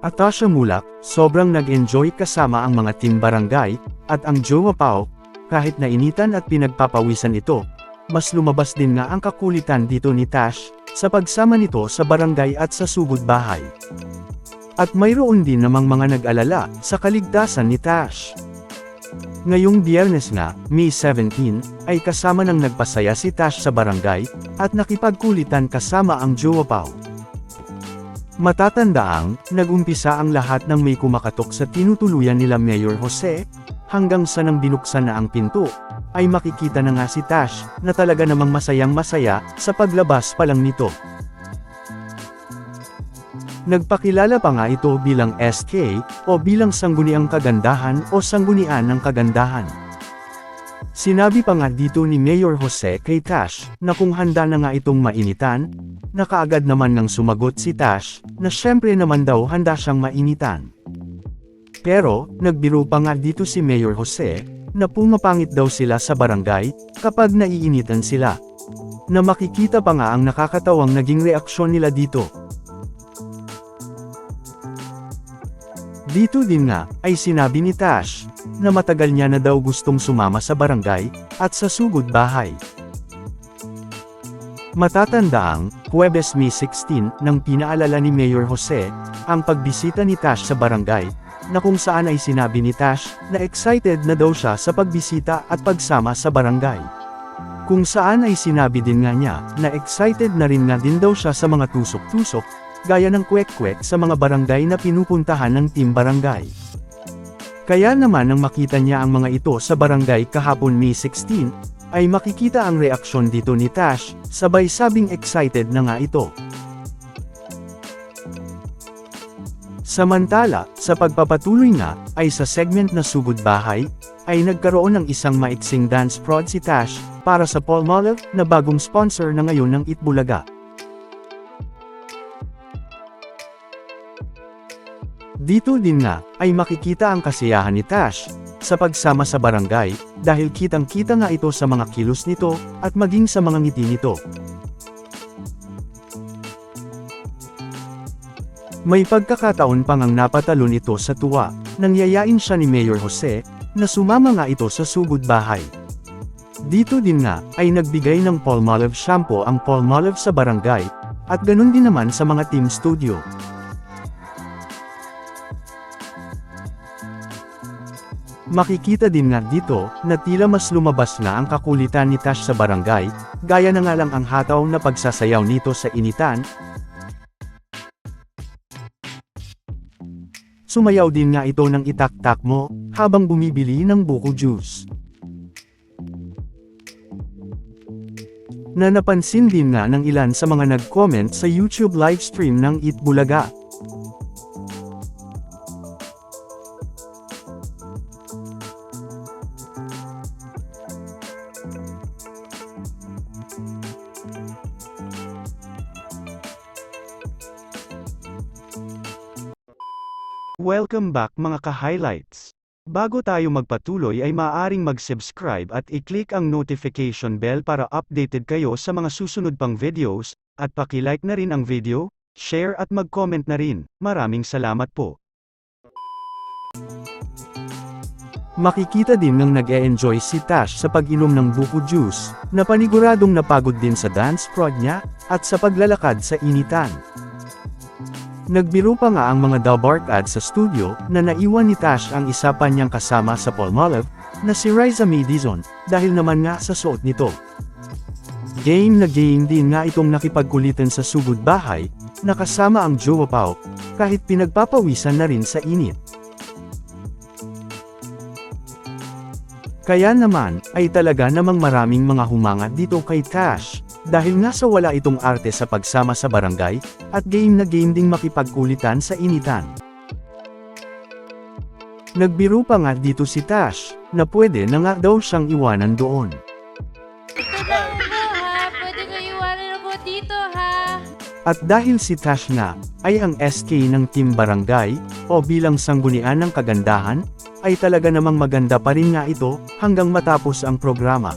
Atasha Mulak, sobrang nag-enjoy kasama ang mga team barangay, at ang Jowa Pao, kahit nainitan at pinagpapawisan ito, mas lumabas din nga ang kakulitan dito ni Tash, sa pagsama nito sa barangay at sa sugod bahay. At mayroon din namang mga nag-alala sa kaligtasan ni Tash. Ngayong biyernes nga, May 17, ay kasama ng nagpasaya si Tash sa barangay, at nakipagkulitan kasama ang Jowa Pao. Matatandaang, nagumpisa ang lahat ng may kumakatok sa tinutuluyan nila Mayor Jose, hanggang sa nang binuksan na ang pinto, ay makikita na nga si Tash, na talaga namang masayang masaya, sa paglabas pa lang nito. Nagpakilala pa nga ito bilang SK, o bilang sangguniang kagandahan o sanggunian ng kagandahan. Sinabi pa nga dito ni Mayor Jose kay Tash, na kung handa na nga itong mainitan, na kaagad naman nang sumagot si Tash, na syempre naman daw handa siyang mainitan. Pero, nagbiro pa nga dito si Mayor Jose, na pumapangit daw sila sa barangay, kapag naiinitan sila. Na makikita pa nga ang nakakatawang naging reaksyon nila dito. Dito din nga, ay sinabi ni Tash, na matagal niya na daw gustong sumama sa barangay, at sa sugod bahay. Matatandaang, Huwebes May 16, nang pinaalala ni Mayor Jose, ang pagbisita ni Tash sa barangay, na kung saan ay sinabi ni Tash, na excited na daw siya sa pagbisita at pagsama sa barangay. Kung saan ay sinabi din nga niya, na excited na rin nga din daw siya sa mga tusok-tusok, gaya ng kwek-kwek sa mga barangay na pinupuntahan ng team barangay. Kaya naman nang makita niya ang mga ito sa barangay kahapon May 16, ay makikita ang reaksyon dito ni Tash, sabay sabing excited na nga ito. Samantala, sa pagpapatuloy nga, ay sa segment na Sugod Bahay, ay nagkaroon ng isang maiksing dance prod si Tash, para sa Palmolive, na bagong sponsor na ngayon ng Itbulaga. Dito din nga, ay makikita ang kasiyahan ni Tash, sa pagsama sa barangay, dahil kitang-kita nga ito sa mga kilos nito, at maging sa mga ngiti nito. May pagkakataon pang ang napatalon ito sa tuwa, nang yayain siya ni Mayor Jose, na sumama nga ito sa sugod bahay. Dito din nga, ay nagbigay ng Palmolive shampoo ang Palmolive sa barangay, at ganun din naman sa mga team studio. Makikita din nga dito, na tila mas lumabas na ang kakulitan ni Tash sa barangay, gaya na nga lang ang hataw na pagsasayaw nito sa initan. Sumayaw din nga ito ng itak-tak mo, habang bumibili ng buko juice. Na napansin din nga ng ilan sa mga nag-comment sa YouTube livestream ng Eat Bulaga. Welcome back mga ka-highlights. Bago tayo magpatuloy ay maaaring mag-subscribe at i-click ang notification bell para updated kayo sa mga susunod pang videos, at paki-like na rin ang video, share at mag-comment na rin. Maraming salamat po. Makikita din ng nag-e-enjoy si Tash sa pag-inom ng buko juice, na paniguradong napagod din sa dance prod niya, at sa paglalakad sa initan. Nagbiro pa nga ang mga Dalbark ads sa studio, na naiwan ni Tash ang isa pa niyang kasama sa Palmolive, na si Riza May dahil naman nga sa suot nito. Game na game din nga itong nakipagkulitan sa sugod bahay, na kasama ang Jowa Pao, kahit pinagpapawisan na rin sa init. Kaya naman, ay talaga namang maraming mga humanga dito kay Tash, dahil nga sa wala itong arte sa pagsama sa barangay, at game na game ding makipagkulitan sa initan. Nagbiro pa nga dito si Tash, na pwede na nga daw siyang iwanan doon. Dito ha. At dahil si Tash nga, ay ang SK ng Team Barangay, o bilang sanggunian ng kagandahan, ay talaga namang maganda pa rin nga ito, hanggang matapos ang programa.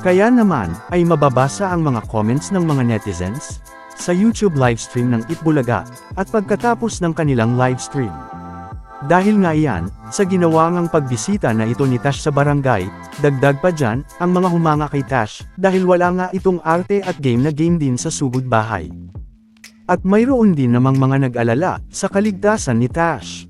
Kaya naman, ay mababasa ang mga comments ng mga netizens sa YouTube livestream ng Itbulaga, at pagkatapos ng kanilang livestream. Dahil nga iyan, sa ginawa ngang pagbisita na ito ni Tash sa barangay, dagdag pa dyan, ang mga humanga kay Tash, dahil wala nga itong arte at game na game din sa sugod bahay. At mayroon din namang mga nag-alala sa kaligtasan ni Tash.